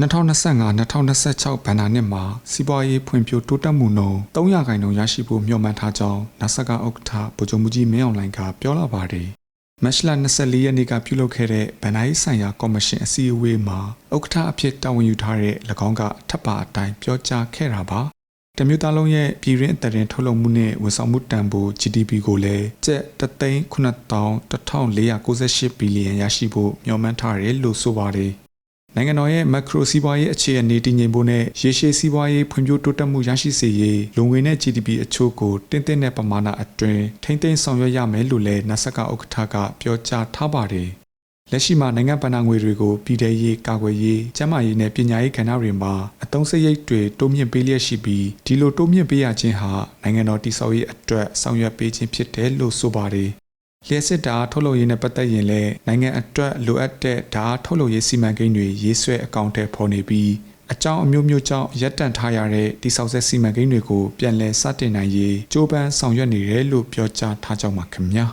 2025-2026ဘဏ္ဍာနှစ်မှာစီးပွားရေးဖွံ့ဖြိုးတိုးတက်မှုနှုန်း300ခန့်နှုန်းရရှိဖို့မျှော်မှန်းထားကြောင်း NASA ကဥက္ကဋ္ဌဗိုလ်ချုပ်မှုကြီးမင်းအောင်လှိုင်ကပြောလာပါတယ်။မတ်လ24ရက်နေ့ကပြုလုပ်ခဲ့တဲ့ဗန်နာရေးဆိုင်ရာကော်မရှင်အစည်းအဝေးမှာဥက္ကဋ္ဌအဖြစ်တာဝန်ယူထားတဲ့၎င်းကထပ်ပါအတိုင်းပြောကြားခဲ့တာပါ။တမျိုးသားလုံးရဲ့ပြည်ရင်းအသက်ရင်ထုတ်လုပ်မှုနဲ့ဝန်ဆောင်မှုတန်ဖိုး GDP ကိုလည်းကျပ်3,9498ဘီလီယံရရှိဖို့မျှော်မှန်းထားတယ်လို့ဆိုပါတယ်။ နိုင်ငံတော်ရဲ့မက်ခရိုစီးပွားရေးအခြေအနေတည်ငြိမ်ဖို့နဲ့ရေရှည်စီးပွားရေးဖွံ့ဖြိုးတိုးတက်မှုရရှိစေရေးလုံငွေနဲ့ GDP အချို့ကိုတင်းတင်းတဲ့ပမာဏအတွင်းထိမ့်သိမ်းဆောင်ရွက်ရမယ်လို့လည်းနတ်ဆက်ကဥက္ကဋ္ဌကပြောကြားထားပါတယ်။လက်ရှိမှာနိုင်ငံပဏာငွေတွေကိုပြည်ထရေးကာကွယ်ရေးကျန်းမာရေးနဲ့ပညာရေးကဏ္ဍတွေမှာအသုံးစရိတ်တွေတိုးမြင့်ပေးလျက်ရှိပြီးဒီလိုတိုးမြင့်ပေးရခြင်းဟာနိုင်ငံတော်တည်ဆောက်ရေးအတွက်ဆောင်ရွက်ပေးခြင်းဖြစ်တယ်လို့ဆိုပါတယ်။ လျှက်စစ်ဓာတ်ထုတ်လုပ်ရေးနဲ့ပတ်သက်ရင်လည်းနိုင်ငံအတွက်လိုအပ်တဲ့ဓာတ်ထုတ်လုပ်ရေးစီမံကိန်းတွေရေးဆွဲအကောင့်ထဲပေါ်နေပြီးအကြောင်းအမျိုးမျိုးကြောင့်ရပ်တန့်ထားရတဲ့တိစောက်ဆက်စီမံကိန်းတွေကိုပြန်လည်စတင်နိုင်ရေးကြိုးပမ်းဆောင်ရွက်နေတယ်လို့ပြောကြားထားကြောင်းပါခင်ဗျာ